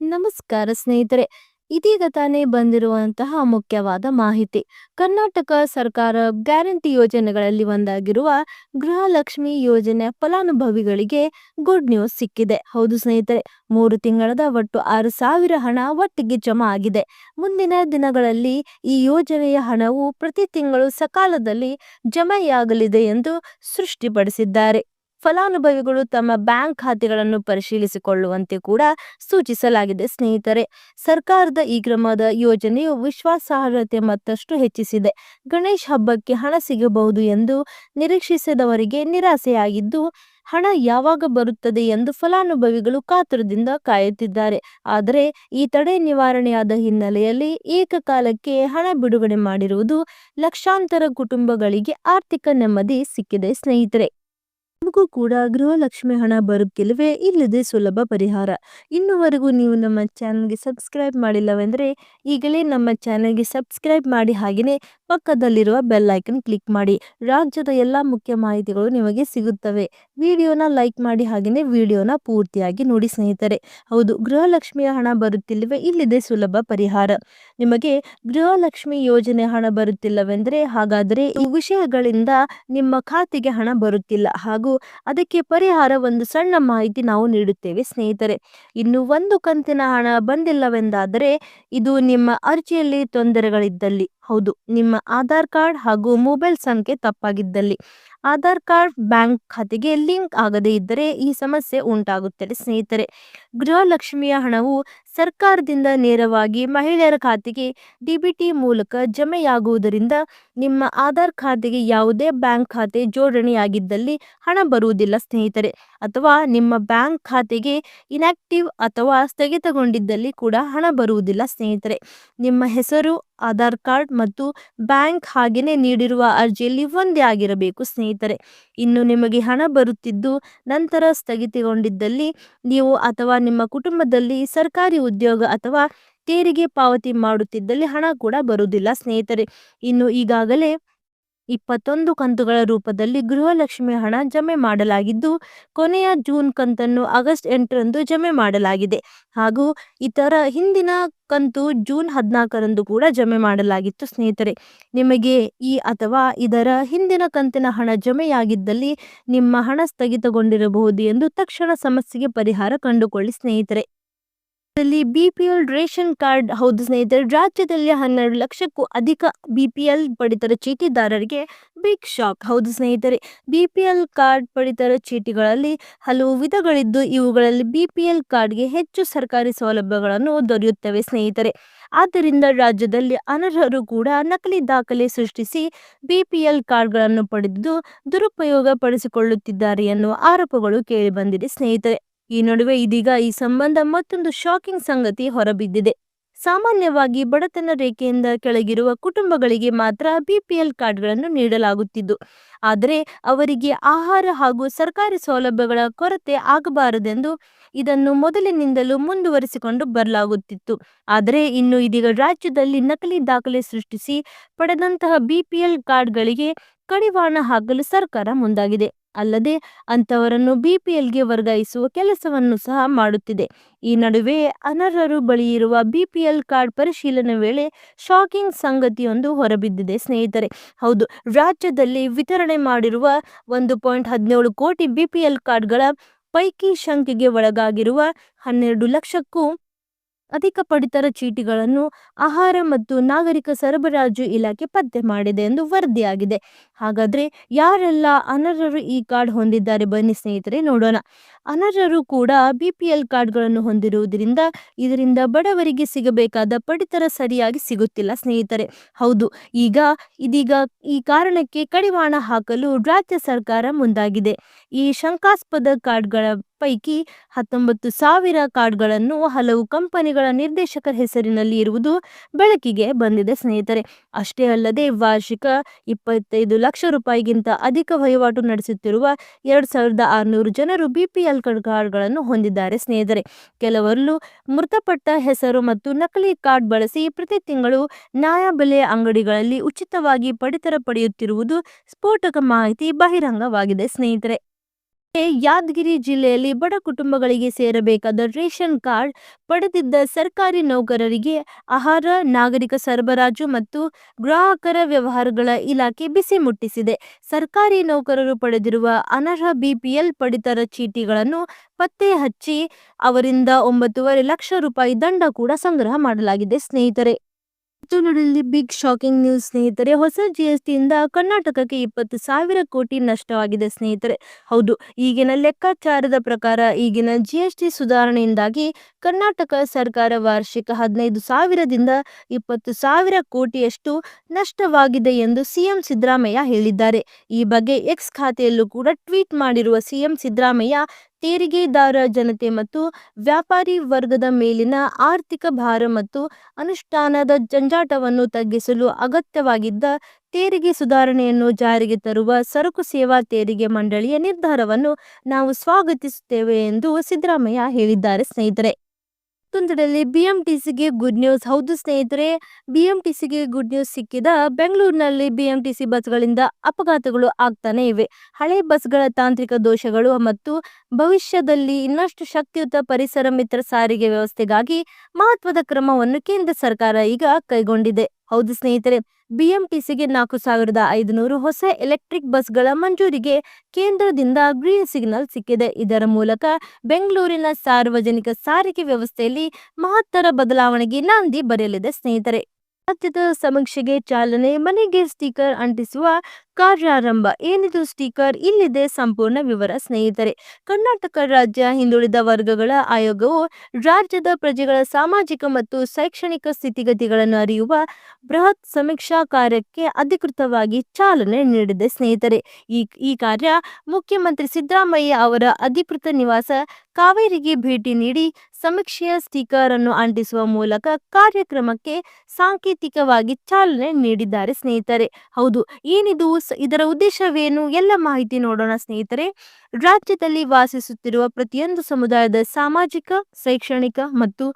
ನಮಸ್ಕಾರ ಸ್ನೇಹಿತರೆ. ಇದೀಗ ತಾನೇ ಬಂದಿರುವಂತಹ ಮುಖ್ಯವಾದ ಮಾಹಿತಿ. ಕರ್ನಾಟಕ ಸರ್ಕಾರ ಗ್ಯಾರಂಟಿ ಯೋಜನೆಗಳಲ್ಲಿ ಒಂದಾಗಿರುವ ಗೃಹಲಕ್ಷ್ಮಿ ಯೋಜನೆ ಫಲಾನುಭವಿಗಳಿಗೆ ಗುಡ್ ನ್ಯೂಸ್ ಸಿಕ್ಕಿದೆ. ಹೌದು ಸ್ನೇಹಿತರೆ, ಮೂರು ತಿಂಗಳದ ಒಟ್ಟು ಆರು ಸಾವಿರ ಹಣ ಒಟ್ಟಿಗೆ ಜಮಾ ಆಗಿದೆ. ಮುಂದಿನ ದಿನಗಳಲ್ಲಿ ಈ ಯೋಜನೆಯ ಹಣವು ಪ್ರತಿ ತಿಂಗಳು ಸಕಾಲದಲ್ಲಿ ಜಮೆಯಾಗಲಿದೆ ಎಂದು ಸೃಷ್ಟಿಪಡಿಸಿದ್ದಾರೆ. ಫಲಾನುಭವಿಗಳು ತಮ್ಮ ಬ್ಯಾಂಕ್ ಖಾತೆಗಳನ್ನು ಪರಿಶೀಲಿಸಿಕೊಳ್ಳುವಂತೆ ಕೂಡ ಸೂಚಿಸಲಾಗಿದೆ. ಸ್ನೇಹಿತರೆ, ಸರ್ಕಾರದ ಈ ಕ್ರಮದ ಯೋಜನೆಯು ವಿಶ್ವಾಸಾರ್ಹತೆ ಮತ್ತಷ್ಟು ಹೆಚ್ಚಿಸಿದೆ. ಗಣೇಶ್ ಹಬ್ಬಕ್ಕೆ ಹಣ ಸಿಗಬಹುದು ಎಂದು ನಿರೀಕ್ಷಿಸಿದವರಿಗೆ ನಿರಾಸೆಯಾಗಿದ್ದು, ಹಣ ಯಾವಾಗ ಬರುತ್ತದೆ ಎಂದು ಫಲಾನುಭವಿಗಳು ಕಾತುರದಿಂದ ಕಾಯುತ್ತಿದ್ದಾರೆ. ಆದರೆ, ಈ ತಡೆ ನಿವಾರಣೆಯಾದ ಹಿನ್ನೆಲೆಯಲ್ಲಿ ಏಕಕಾಲಕ್ಕೆ ಹಣ ಬಿಡುಗಡೆ ಮಾಡಿರುವುದು ಲಕ್ಷಾಂತರ ಕುಟುಂಬಗಳಿಗೆ ಆರ್ಥಿಕ ನೆಮ್ಮದಿ ಸಿಕ್ಕಿದೆ. ಸ್ನೇಹಿತರೆ ನಿಮಗೂ ಕೂಡ ಗೃಹಲಕ್ಷ್ಮಿ ಹಣ ಬರುತ್ತಿಲ್ಲವೇ ಇಲ್ಲದೆ ಸುಲಭ ಪರಿಹಾರ. ಇನ್ನುವರೆಗೂ ನೀವು ನಮ್ಮ ಚಾನಲ್ಗೆ ಸಬ್ಸ್ಕ್ರೈಬ್ ಮಾಡಿಲ್ಲವೆಂದರೆ ಈಗಲೇ ನಮ್ಮ ಚಾನಲ್ಗೆ ಸಬ್ಸ್ಕ್ರೈಬ್ ಮಾಡಿ ಹಾಗೆಯೇ ಪಕ್ಕದಲ್ಲಿರುವ ಬೆಲ್ ಕ್ಲಿಕ್ ಮಾಡಿ. ರಾಜ್ಯದ ಎಲ್ಲ ಮುಖ್ಯ ಮಾಹಿತಿಗಳು ನಿಮಗೆ ಸಿಗುತ್ತವೆ. ವಿಡಿಯೋನ ಲೈಕ್ ಮಾಡಿ ಹಾಗೆಯೇ ವಿಡಿಯೋನ ಪೂರ್ತಿಯಾಗಿ ನೋಡಿ ಸ್ನೇಹಿತರೆ. ಹೌದು, ಗೃಹಲಕ್ಷ್ಮಿಯ ಹಣ ಬರುತ್ತಿಲ್ಲವೇ ಇಲ್ಲಿದೆ ಸುಲಭ ಪರಿಹಾರ. ನಿಮಗೆ ಗೃಹಲಕ್ಷ್ಮಿ ಯೋಜನೆ ಹಣ ಬರುತ್ತಿಲ್ಲವೆಂದರೆ ಹಾಗಾದರೆ ಈ ವಿಷಯಗಳಿಂದ ನಿಮ್ಮ ಖಾತೆಗೆ ಹಣ ಬರುತ್ತಿಲ್ಲ. ಹಾಗೂ ಅದಕ್ಕೆ ಪರಿಹಾರ ಒಂದು ಸಣ್ಣ ಮಾಹಿತಿ ನಾವು ನೀಡುತ್ತೇವೆ. ಸ್ನೇಹಿತರೆ, ಇನ್ನು ಒಂದು ಕಂತಿನ ಹಣ ಬಂದಿಲ್ಲವೆಂದಾದರೆ, ಇದು ನಿಮ್ಮ ಅರ್ಜಿಯಲ್ಲಿ ತೊಂದರೆಗಳಿದ್ದಲ್ಲಿ. ಹೌದು. ನಿಮ್ಮ ಆಧಾರ್ ಕಾರ್ಡ್ ಹಾಗೂ ಮೊಬೈಲ್ ಸಂಖ್ಯೆ ತಪ್ಪಾಗಿದ್ದಲ್ಲಿ. ಆಧಾರ್ ಕಾರ್ಡ್ ಬ್ಯಾಂಕ್ ಖಾತೆಗೆ ಲಿಂಕ್ ಆಗದೇ ಇದ್ದರೆ ಈ ಸಮಸ್ಯೆ ಉಂಟಾಗುತ್ತದೆ. ಸ್ನೇಹಿತರೆ, ಗೃಹಲಕ್ಷ್ಮಿಯ ಹಣವು ಸರ್ಕಾರದಿಂದ ನೇರವಾಗಿ ಮಹಿಳೆಯರ ಖಾತೆಗೆ ಡಿಬಿಟಿ ಮೂಲಕ ಜಮೆಯಾಗುವುದರಿಂದ ನಿಮ್ಮ ಆಧಾರ್ ಖಾತೆಗೆ ಯಾವುದೇ ಬ್ಯಾಂಕ್ ಖಾತೆ ಜೋಡಣೆಯಾಗಿದ್ದಲ್ಲಿ ಹಣ ಬರುವುದಿಲ್ಲ. ಸ್ನೇಹಿತರೆ ಅಥವಾ ನಿಮ್ಮ ಬ್ಯಾಂಕ್ ಖಾತೆಗೆ ಇನ್ಯಾಕ್ಟಿವ್ ಅಥವಾ ಸ್ಥಗಿತಗೊಂಡಿದ್ದಲ್ಲಿ ಕೂಡ ಹಣ ಬರುವುದಿಲ್ಲ, ಸ್ನೇಹಿತರೆ. ನಿಮ್ಮ ಹೆಸರು, ಆಧಾರ್ ಕಾರ್ಡ್ ಮತ್ತು ಬ್ಯಾಂಕ್ ಹಾಗೆಯೇ ನೀಡಿರುವ ಅರ್ಜಿಯಲ್ಲಿ ಒಂದೇ ಆಗಿರಬೇಕು, ಸ್ನೇಹಿತರೆ. ಇನ್ನು ನಿಮಗೆ ಹಣ ಬರುತ್ತಿದ್ದು ನಂತರ ಸ್ಥಗಿತಗೊಂಡಿದ್ದಲ್ಲಿ ನೀವು ಅಥವಾ ನಿಮ್ಮ ಕುಟುಂಬದಲ್ಲಿ ಸರ್ಕಾರಿ ಉದ್ಯೋಗ ಅಥವಾ ತೆರಿಗೆ ಪಾವತಿ ಮಾಡುತ್ತಿದ್ದಲ್ಲಿ ಹಣ ಕೂಡ ಬರುವುದಿಲ್ಲ, ಸ್ನೇಹಿತರೆ. ಇನ್ನು ಈಗಾಗಲೇ ಇಪ್ಪತ್ತೊಂದು ಕಂತುಗಳ ರೂಪದಲ್ಲಿ ಗೃಹಲಕ್ಷ್ಮಿ ಹಣ ಜಮೆ ಮಾಡಲಾಗಿದ್ದು, ಕೊನೆಯ ಜೂನ್ ಕಂತನ್ನು ಆಗಸ್ಟ್ ಎಂಟರಂದು ಜಮೆ ಮಾಡಲಾಗಿದೆ. ಹಾಗೂ ಇತರ ಹಿಂದಿನ ಕಂತು ಜೂನ್ ಹದಿನಾಲ್ಕರಂದು ಕೂಡ ಜಮೆ ಮಾಡಲಾಗಿತ್ತು ಸ್ನೇಹಿತರೆ. ನಿಮಗೆ ಈ ಅಥವಾ ಇದರ ಹಿಂದಿನ ಕಂತಿನ ಹಣ ಜಮೆಯಾಗಿದ್ದಲ್ಲಿ ನಿಮ್ಮ ಹಣ ಸ್ಥಗಿತಗೊಂಡಿರಬಹುದು ಎಂದು ತಕ್ಷಣ ಸಮಸ್ಯೆಗೆ ಪರಿಹಾರ ಕಂಡುಕೊಳ್ಳಿ ಸ್ನೇಹಿತರೆ. ಬಿಪಿಎಲ್ ರೇಷನ್ ಕಾರ್ಡ್ ಹೌದು ಸ್ನೇಹಿತರೆ, ರಾಜ್ಯದಲ್ಲಿ ಹನ್ನೆರಡು ಲಕ್ಷಕ್ಕೂ ಅಧಿಕ ಬಿಪಿಎಲ್ ಪಡಿತರ ಚೀಟಿದಾರರಿಗೆ ಬಿಗ್ ಶಾಕ್ ಹೌದು ಸ್ನೇಹಿತರೆ ಬಿಪಿಎಲ್ ಕಾರ್ಡ್ ಪಡಿತರ ಚೀಟಿಗಳಲ್ಲಿ ಹಲವು ವಿಧಗಳಿದ್ದು, ಇವುಗಳಲ್ಲಿ ಬಿಪಿಎಲ್ ಕಾರ್ಡ್ಗೆ ಹೆಚ್ಚು ಸರ್ಕಾರಿ ಸೌಲಭ್ಯಗಳನ್ನು ದೊರೆಯುತ್ತವೆ ಸ್ನೇಹಿತರೆ. ಆದ್ದರಿಂದ ರಾಜ್ಯದಲ್ಲಿ ಅನರ್ಹರು ಕೂಡ ನಕಲಿ ದಾಖಲೆ ಸೃಷ್ಟಿಸಿ ಬಿಪಿಎಲ್ ಕಾರ್ಡ್ಗಳನ್ನು ಪಡೆದು ದುರುಪಯೋಗ ಪಡಿಸಿಕೊಳ್ಳುತ್ತಿದ್ದಾರೆ ಎನ್ನುವ ಆರೋಪಗಳು ಕೇಳಿಬಂದಿದೆ ಸ್ನೇಹಿತರೆ. ಈ ನಡುವೆ ಇದೀಗ ಈ ಸಂಬಂಧ ಮತ್ತೊಂದು ಶಾಕಿಂಗ್ ಸಂಗತಿ ಹೊರಬಿದ್ದಿದೆ. ಸಾಮಾನ್ಯವಾಗಿ ಬಡತನ ರೇಖೆಯಿಂದ ಕೆಳಗಿರುವ ಕುಟುಂಬಗಳಿಗೆ ಮಾತ್ರ ಬಿಪಿಎಲ್ ಕಾರ್ಡ್ಗಳನ್ನು ನೀಡಲಾಗುತ್ತಿದ್ದು, ಆದರೆ ಅವರಿಗೆ ಆಹಾರ ಹಾಗೂ ಸರ್ಕಾರಿ ಸೌಲಭ್ಯಗಳ ಕೊರತೆ ಆಗಬಾರದೆಂದು ಇದನ್ನು ಮೊದಲಿನಿಂದಲೂ ಮುಂದುವರಿಸಿಕೊಂಡು ಬರಲಾಗುತ್ತಿತ್ತು. ಆದರೆ ಇನ್ನು ಇದೀಗ ರಾಜ್ಯದಲ್ಲಿ ನಕಲಿ ದಾಖಲೆ ಸೃಷ್ಟಿಸಿ ಪಡೆದಂತಹ ಬಿಪಿಎಲ್ ಕಾರ್ಡ್ಗಳಿಗೆ ಕಡಿವಾಣ ಹಾಕಲು ಸರ್ಕಾರ ಮುಂದಾಗಿದೆ. ಅಲ್ಲದೆ ಅಂತವರನ್ನು ಬಿಪಿಎಲ್ಗೆ ವರ್ಗಾಯಿಸುವ ಕೆಲಸವನ್ನು ಸಹ ಮಾಡುತ್ತಿದೆ. ಈ ನಡುವೆ ಅನರ್ಹರು ಬಳಿ ಇರುವ ಬಿಪಿಎಲ್ ಕಾರ್ಡ್ ಪರಿಶೀಲನೆ ವೇಳೆ ಶಾಕಿಂಗ್ ಸಂಗತಿಯೊಂದು ಹೊರಬಿದ್ದಿದೆ ಸ್ನೇಹಿತರೆ. ಹೌದು, ರಾಜ್ಯದಲ್ಲಿ ವಿತರಣೆ ಮಾಡಿರುವ ಒಂದು ಪಾಯಿಂಟ್ ಹದಿನೇಳು ಕೋಟಿ ಬಿಪಿಎಲ್ ಕಾರ್ಡ್ಗಳ ಪೈಕಿ ಶಂಕೆಗೆ ಒಳಗಾಗಿರುವ ಹನ್ನೆರಡು ಲಕ್ಷಕ್ಕೂ ಅಧಿಕ ಪಡಿತರ ಚೀಟಿಗಳನ್ನು ಆಹಾರ ಮತ್ತು ನಾಗರಿಕ ಸರಬರಾಜು ಇಲಾಖೆ ಪತ್ತೆ ಮಾಡಿದೆ ಎಂದು ವರದಿಯಾಗಿದೆ. ಹಾಗಾದ್ರೆ ಯಾರೆಲ್ಲ ಅನರ್ಹರು ಈ ಕಾರ್ಡ್ ಹೊಂದಿದ್ದಾರೆ ಬನ್ನಿ ಸ್ನೇಹಿತರೆ ನೋಡೋಣ. ಅನರ್ಹರು ಕೂಡ ಬಿ ಪಿ ಎಲ್ ಕಾರ್ಡ್ಗಳನ್ನು ಹೊಂದಿರುವುದರಿಂದ ಇದರಿಂದ ಬಡವರಿಗೆ ಸಿಗಬೇಕಾದ ಪಡಿತರ ಸರಿಯಾಗಿ ಸಿಗುತ್ತಿಲ್ಲ ಸ್ನೇಹಿತರೆ. ಹೌದು, ಈಗ ಇದೀಗ ಈ ಕಾರಣಕ್ಕೆ ಕಡಿವಾಣ ಹಾಕಲು ರಾಜ್ಯ ಸರ್ಕಾರ ಮುಂದಾಗಿದೆ. ಈ ಶಂಕಾಸ್ಪದ ಕಾರ್ಡ್ಗಳ ಪೈಕಿ ಹತ್ತೊಂಬತ್ತು ಸಾವಿರ ಕಾರ್ಡ್ಗಳನ್ನು ಹಲವು ಕಂಪನಿಗಳ ನಿರ್ದೇಶಕರ ಹೆಸರಿನಲ್ಲಿ ಇರುವುದು ಬೆಳಕಿಗೆ ಬಂದಿದೆ. ಸ್ನೇಹಿತರೆ, ಅಷ್ಟೇ ಅಲ್ಲದೆ ವಾರ್ಷಿಕ ಇಪ್ಪತ್ತೈದು ಲಕ್ಷ ರೂಪಾಯಿಗಿಂತ ಅಧಿಕ ವಹಿವಾಟು ನಡೆಸುತ್ತಿರುವ ಎರಡು ಸಾವಿರದ ಆರುನೂರು ಜನರು ಬಿಪಿಎಲ್ ಕಾರ್ಡ್ಗಳನ್ನು ಹೊಂದಿದ್ದಾರೆ. ಸ್ನೇಹಿತರೆ ಕೆಲವರು ಮೃತಪಟ್ಟ ಹೆಸರು ಮತ್ತು ನಕಲಿ ಕಾರ್ಡ್ ಬಳಸಿ ಪ್ರತಿ ತಿಂಗಳು ನ್ಯಾಯಬೆಲೆ ಅಂಗಡಿಗಳಲ್ಲಿ ಉಚಿತವಾಗಿ ಪಡಿತರ ಪಡೆಯುತ್ತಿರುವುದು ಸ್ಫೋಟಕ ಮಾಹಿತಿ ಬಹಿರಂಗವಾಗಿದೆ. ಸ್ನೇಹಿತರೆ ಯಾದಗಿರಿ ಜಿಲ್ಲೆಯಲ್ಲಿ ಬಡ ಕುಟುಂಬಗಳಿಗೆ ಸೇರಬೇಕಾದ ರೇಷನ್ ಕಾರ್ಡ್ ಪಡೆದಿದ್ದ ಸರ್ಕಾರಿ ನೌಕರರಿಗೆ ಆಹಾರ, ನಾಗರಿಕ ಸರಬರಾಜು ಮತ್ತು ಗ್ರಾಹಕರ ವ್ಯವಹಾರಗಳ ಇಲಾಖೆ ಬಿಸಿ ಮುಟ್ಟಿಸಿದೆ. ಸರ್ಕಾರಿ ನೌಕರರು ಪಡೆದಿರುವ ಅನರ್ಹ ಬಿಪಿಎಲ್ ಪಡಿತರ ಚೀಟಿಗಳನ್ನು ಪತ್ತೆ ಹಚ್ಚಿ ಅವರಿಂದ ಒಂಬತ್ತೂವರೆ ಲಕ್ಷ ರೂಪಾಯಿ ದಂಡ ಕೂಡ ಸಂಗ್ರಹ ಮಾಡಲಾಗಿದೆ ಸ್ನೇಹಿತರೆ. ಮತ್ತೊಂದರಲ್ಲಿ ಬಿಗ್ ಶಾಕಿಂಗ್ ನ್ಯೂಸ್ ಸ್ನೇಹಿತರೆ, ಹೊಸ ಜಿಎಸ್ಟಿಯಿಂದ ಕರ್ನಾಟಕಕ್ಕೆ ಇಪ್ಪತ್ತು ಸಾವಿರ ಕೋಟಿ ನಷ್ಟವಾಗಿದೆ ಸ್ನೇಹಿತರೆ. ಹೌದು, ಈಗಿನ ಲೆಕ್ಕಾಚಾರದ ಪ್ರಕಾರ ಈಗಿನ ಜಿಎಸ್ಟಿ ಸುಧಾರಣೆಯಿಂದಾಗಿ ಕರ್ನಾಟಕ ಸರ್ಕಾರ ವಾರ್ಷಿಕ ಹದಿನೈದು ಸಾವಿರದಿಂದ ಇಪ್ಪತ್ತು ಸಾವಿರ ಕೋಟಿಯಷ್ಟು ನಷ್ಟವಾಗಿದೆ ಎಂದು ಸಿಎಂ ಸಿದ್ದರಾಮಯ್ಯ ಹೇಳಿದ್ದಾರೆ. ಈ ಬಗ್ಗೆ ಎಕ್ಸ್ ಖಾತೆಯಲ್ಲೂ ಕೂಡ ಟ್ವೀಟ್ ಮಾಡಿರುವ ಸಿಎಂ ಸಿದ್ದರಾಮಯ್ಯ ತೆರಿಗೆದಾರ ಜನತೆ ಮತ್ತು ವ್ಯಾಪಾರಿ ವರ್ಗದ ಮೇಲಿನ ಆರ್ಥಿಕ ಭಾರ ಮತ್ತು ಅನುಷ್ಠಾನದ ಜಂಜಾಟವನ್ನು ತಗ್ಗಿಸಲು ಅಗತ್ಯವಾಗಿದ್ದ ತೆರಿಗೆ ಸುಧಾರಣೆಯನ್ನು ಜಾರಿಗೆ ತರುವ ಸರಕು ಸೇವಾ ತೆರಿಗೆ ಮಂಡಳಿಯ ನಿರ್ಧಾರವನ್ನು ನಾವು ಸ್ವಾಗತಿಸುತ್ತೇವೆ ಎಂದು ಸಿದ್ದರಾಮಯ್ಯ ಹೇಳಿದ್ದಾರೆ ಸ್ನೇಹಿತರೆ. ಮತ್ತೊಂದರಲ್ಲಿ ಬಿಎಂಟಿಸಿಗೆ ಗುಡ್ ನ್ಯೂಸ್ ಹೌದು ಸ್ನೇಹಿತರೆ ಬಿಎಂಟಿಸಿಗೆ ಗುಡ್ ನ್ಯೂಸ್ ಸಿಕ್ಕಿದ ಬೆಂಗಳೂರಿನಲ್ಲಿ ಬಿಎಂಟಿಸಿ ಬಸ್ಗಳಿಂದ ಅಪಘಾತಗಳು ಆಗ್ತಾನೆ ಇವೆ. ಹಳೆ ಬಸ್ಗಳ ತಾಂತ್ರಿಕ ದೋಷಗಳು ಮತ್ತು ಭವಿಷ್ಯದಲ್ಲಿ ಇನ್ನಷ್ಟು ಶಕ್ತಿಯುತ ಪರಿಸರ ಮಿತ್ರ ಸಾರಿಗೆ ವ್ಯವಸ್ಥೆಗಾಗಿ ಮಹತ್ವದ ಕ್ರಮವನ್ನು ಕೇಂದ್ರ ಸರ್ಕಾರ ಈಗ ಕೈಗೊಂಡಿದೆ. ಹೌದು ಸ್ನೇಹಿತರೆ ಬಿಎಂಟಿಸಿಗೆ ನಾಲ್ಕು ಸಾವಿರದ ಐದುನೂರು ಹೊಸ ಎಲೆಕ್ಟ್ರಿಕ್ ಬಸ್ಗಳ ಮಂಜೂರಿಗೆ ಕೇಂದ್ರದಿಂದ ಗ್ರೀನ್ ಸಿಗ್ನಲ್ ಸಿಕ್ಕಿದೆ. ಇದರ ಮೂಲಕ ಬೆಂಗಳೂರಿನ ಸಾರ್ವಜನಿಕ ಸಾರಿಗೆ ವ್ಯವಸ್ಥೆಯಲ್ಲಿ ಮಹತ್ತರ ಬದಲಾವಣೆಗೆ ನಾಂದಿ ಬರೆಯಲಿದೆ ಸ್ನೇಹಿತರೆ. ರಾಜ್ಯದ ಸಮೀಕ್ಷೆಗೆ ಚಾಲನೆ, ಮನೆಗೆ ಸ್ಟಿಕರ್ ಅಂಟಿಸುವ ಕಾರ್ಯಾರಂಭ. ಏನಿದು ಸ್ಟಿಕರ್? ಇಲ್ಲಿದೆ ಸಂಪೂರ್ಣ ವಿವರ. ಸ್ನೇಹಿತರೆ, ಕರ್ನಾಟಕ ರಾಜ್ಯ ಹಿಂದುಳಿದ ವರ್ಗಗಳ ಆಯೋಗವು ರಾಜ್ಯದ ಪ್ರಜೆಗಳ ಸಾಮಾಜಿಕ ಮತ್ತು ಶೈಕ್ಷಣಿಕ ಸ್ಥಿತಿಗತಿಗಳನ್ನು ಅರಿಯುವ ಬೃಹತ್ ಸಮೀಕ್ಷಾ ಕಾರ್ಯಕ್ಕೆ ಅಧಿಕೃತವಾಗಿ ಚಾಲನೆ ನೀಡಿದೆ. ಸ್ನೇಹಿತರೆ, ಈ ಈ ಕಾರ್ಯ ಮುಖ್ಯಮಂತ್ರಿ ಸಿದ್ದರಾಮಯ್ಯ ಅವರ ಅಧಿಕೃತ ನಿವಾಸ ಕಾವೇರಿಗೆ ಭೇಟಿ ನೀಡಿ ಸಮೀಕ್ಷೆಯ ಸ್ಟಿಕರ್ ಅನ್ನು ಅಂಟಿಸುವ ಮೂಲಕ ಕಾರ್ಯಕ್ರಮಕ್ಕೆ ಸಾಂಕೇತಿಕವಾಗಿ ಚಾಲನೆ ನೀಡಿದ್ದಾರೆ ಸ್ನೇಹಿತರೆ. ಹೌದು, ಏನಿದು ಇದರ ಉದ್ದೇಶವೇನು? ಎಲ್ಲ ಮಾಹಿತಿ ನೋಡೋಣ ಸ್ನೇಹಿತರೆ. ರಾಜ್ಯದಲ್ಲಿ ವಾಸಿಸುತ್ತಿರುವ ಪ್ರತಿಯೊಂದು ಸಮುದಾಯದ ಸಾಮಾಜಿಕ, ಶೈಕ್ಷಣಿಕ ಮತ್ತು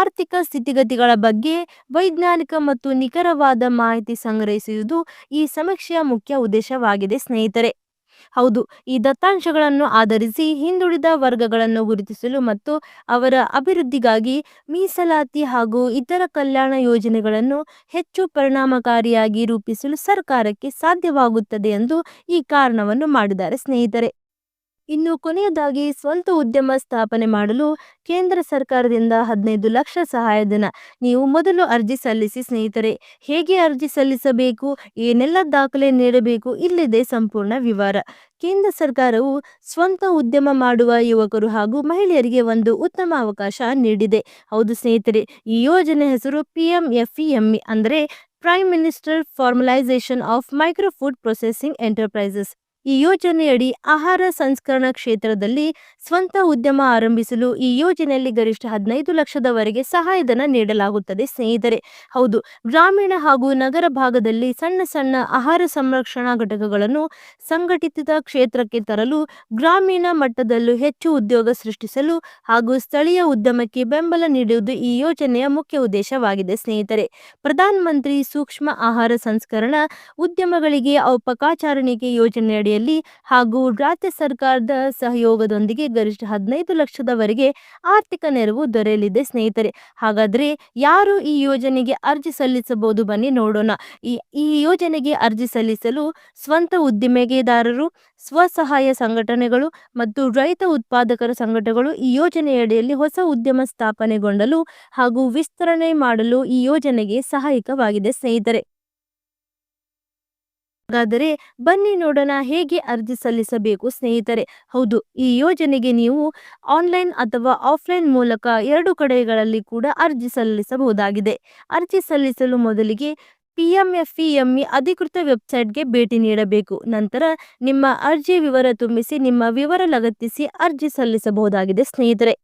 ಆರ್ಥಿಕ ಸ್ಥಿತಿಗತಿಗಳ ಬಗ್ಗೆ ವೈಜ್ಞಾನಿಕ ಮತ್ತು ನಿಖರವಾದ ಮಾಹಿತಿ ಸಂಗ್ರಹಿಸುವುದು ಈ ಸಮೀಕ್ಷೆಯ ಮುಖ್ಯ ಉದ್ದೇಶವಾಗಿದೆ ಸ್ನೇಹಿತರೆ. ಹೌದು. ಈ ದತ್ತಾಂಶಗಳನ್ನು ಆಧರಿಸಿ ಹಿಂದುಳಿದ ವರ್ಗಗಳನ್ನು ಗುರುತಿಸಲು ಮತ್ತು ಅವರ ಅಭಿವೃದ್ಧಿಗಾಗಿ ಮೀಸಲಾತಿ ಹಾಗೂ ಇತರ ಕಲ್ಯಾಣ ಯೋಜನೆಗಳನ್ನು ಹೆಚ್ಚು ಪರಿಣಾಮಕಾರಿಯಾಗಿ ರೂಪಿಸಲು ಸರ್ಕಾರಕ್ಕೆ ಸಾಧ್ಯವಾಗುತ್ತದೆ ಎಂದು ಈ ಕಾರಣವನ್ನು ಮಾಡಿದ್ದಾರೆ ಸ್ನೇಹಿತರೆ. ಇನ್ನು ಕೊನೆಯದಾಗಿ ಸ್ವಂತ ಉದ್ಯಮ ಸ್ಥಾಪನೆ ಮಾಡಲು ಕೇಂದ್ರ ಸರ್ಕಾರದಿಂದ ಹದಿನೈದು ಲಕ್ಷ ಸಹಾಯಧನ ನೀವು ಮೊದಲು ಅರ್ಜಿ ಸಲ್ಲಿಸಿ ಸ್ನೇಹಿತರೆ, ಹೇಗೆ ಅರ್ಜಿ ಸಲ್ಲಿಸಬೇಕು, ಏನೆಲ್ಲ ದಾಖಲೆ ನೀಡಬೇಕು, ಇಲ್ಲಿದೆ ಸಂಪೂರ್ಣ ವಿವರ. ಕೇಂದ್ರ ಸರ್ಕಾರವು ಸ್ವಂತ ಉದ್ಯಮ ಮಾಡುವ ಯುವಕರು ಹಾಗೂ ಮಹಿಳೆಯರಿಗೆ ಒಂದು ಉತ್ತಮ ಅವಕಾಶ ನೀಡಿದೆ. ಹೌದು ಸ್ನೇಹಿತರೆ, ಈ ಯೋಜನೆ ಹೆಸರು ಪಿ ಎಂ ಎಫ್ ಇ ಅಂದರೆ prime minister formalisation of micro food processing enterprises ಈ ಯೋಜನೆಯಡಿ ಆಹಾರ ಸಂಸ್ಕರಣಾ ಕ್ಷೇತ್ರದಲ್ಲಿ ಸ್ವಂತ ಉದ್ಯಮ ಆರಂಭಿಸಲು ಈ ಯೋಜನೆಯಲ್ಲಿ ಗರಿಷ್ಠ ಹದಿನೈದು ಲಕ್ಷದವರೆಗೆ ಸಹಾಯಧನ ನೀಡಲಾಗುತ್ತದೆ. ಸ್ನೇಹಿತರೆ, ಹೌದು, ಗ್ರಾಮೀಣ ಹಾಗೂ ನಗರ ಭಾಗದಲ್ಲಿ ಸಣ್ಣ ಸಣ್ಣ ಆಹಾರ ಸಂರಕ್ಷಣಾ ಘಟಕಗಳನ್ನು ಸಂಘಟಿತ ಕ್ಷೇತ್ರಕ್ಕೆ ತರಲು, ಗ್ರಾಮೀಣ ಮಟ್ಟದಲ್ಲೂ ಹೆಚ್ಚು ಉದ್ಯೋಗ ಸೃಷ್ಟಿಸಲು ಹಾಗೂ ಸ್ಥಳೀಯ ಉದ್ಯಮಕ್ಕೆ ಬೆಂಬಲ ನೀಡುವುದು ಈ ಯೋಜನೆಯ ಮುಖ್ಯ ಉದ್ದೇಶವಾಗಿದೆ. ಸ್ನೇಹಿತರೆ, ಪ್ರಧಾನಮಂತ್ರಿ ಸೂಕ್ಷ್ಮ ಆಹಾರ ಸಂಸ್ಕರಣಾ ಉದ್ಯಮಗಳಿಗೆ ಔಪಕಾಚಾರಣಿಕೆ ಯೋಜನೆಯಡಿ ಅಡಿಯಲ್ಲಿ ಹಾಗೂ ರಾಜ್ಯ ಸರ್ಕಾರದ ಸಹಯೋಗದೊಂದಿಗೆ ಗರಿಷ್ಠ ಹದಿನೈದು ಲಕ್ಷದವರೆಗೆ ಆರ್ಥಿಕ ನೆರವು ದೊರೆಯಲಿದೆ ಸ್ನೇಹಿತರೆ. ಹಾಗಾದ್ರೆ ಯಾರು ಈ ಯೋಜನೆಗೆ ಅರ್ಜಿ ಸಲ್ಲಿಸಬಹುದು? ಬನ್ನಿ ನೋಡೋಣ. ಈ ಈ ಯೋಜನೆಗೆ ಅರ್ಜಿ ಸಲ್ಲಿಸಲು ಸ್ವಂತ ಉದ್ದಿಮೆಗೆದಾರರು, ಸ್ವಸಹಾಯ ಸಂಘಟನೆಗಳು ಮತ್ತು ರೈತ ಉತ್ಪಾದಕರ ಸಂಘಟನೆಗಳು ಈ ಯೋಜನೆಯಡಿಯಲ್ಲಿ ಹೊಸ ಉದ್ಯಮ ಸ್ಥಾಪನೆಗೊಂಡಲು ಹಾಗೂ ವಿಸ್ತರಣೆ ಮಾಡಲು ಈ ಯೋಜನೆಗೆ ಸಹಾಯಕವಾಗಿದೆ ಸ್ನೇಹಿತರೆ. ಹಾಗಾದರೆ ಬನ್ನಿ ನೋಡೋಣ ಹೇಗೆ ಅರ್ಜಿ ಸಲ್ಲಿಸಬೇಕು ಸ್ನೇಹಿತರೆ. ಹೌದು, ಈ ಯೋಜನೆಗೆ ನೀವು ಆನ್ಲೈನ್ ಅಥವಾ ಆಫ್ಲೈನ್ ಮೂಲಕ ಎರಡು ಕಡೆಗಳಲ್ಲಿ ಕೂಡ ಅರ್ಜಿ ಸಲ್ಲಿಸಬಹುದಾಗಿದೆ. ಅರ್ಜಿ ಸಲ್ಲಿಸಲು ಮೊದಲಿಗೆ P M F E M E ಅಧಿಕೃತ ವೆಬ್ಸೈಟ್ಗೆ ಭೇಟಿ ನೀಡಬೇಕು. ನಂತರ ನಿಮ್ಮ ಅರ್ಜಿ ವಿವರ ತುಂಬಿಸಿ ನಿಮ್ಮ ವಿವರ ಲಗತ್ತಿಸಿ ಅರ್ಜಿ ಸಲ್ಲಿಸಬಹುದಾಗಿದೆ ಸ್ನೇಹಿತರೆ.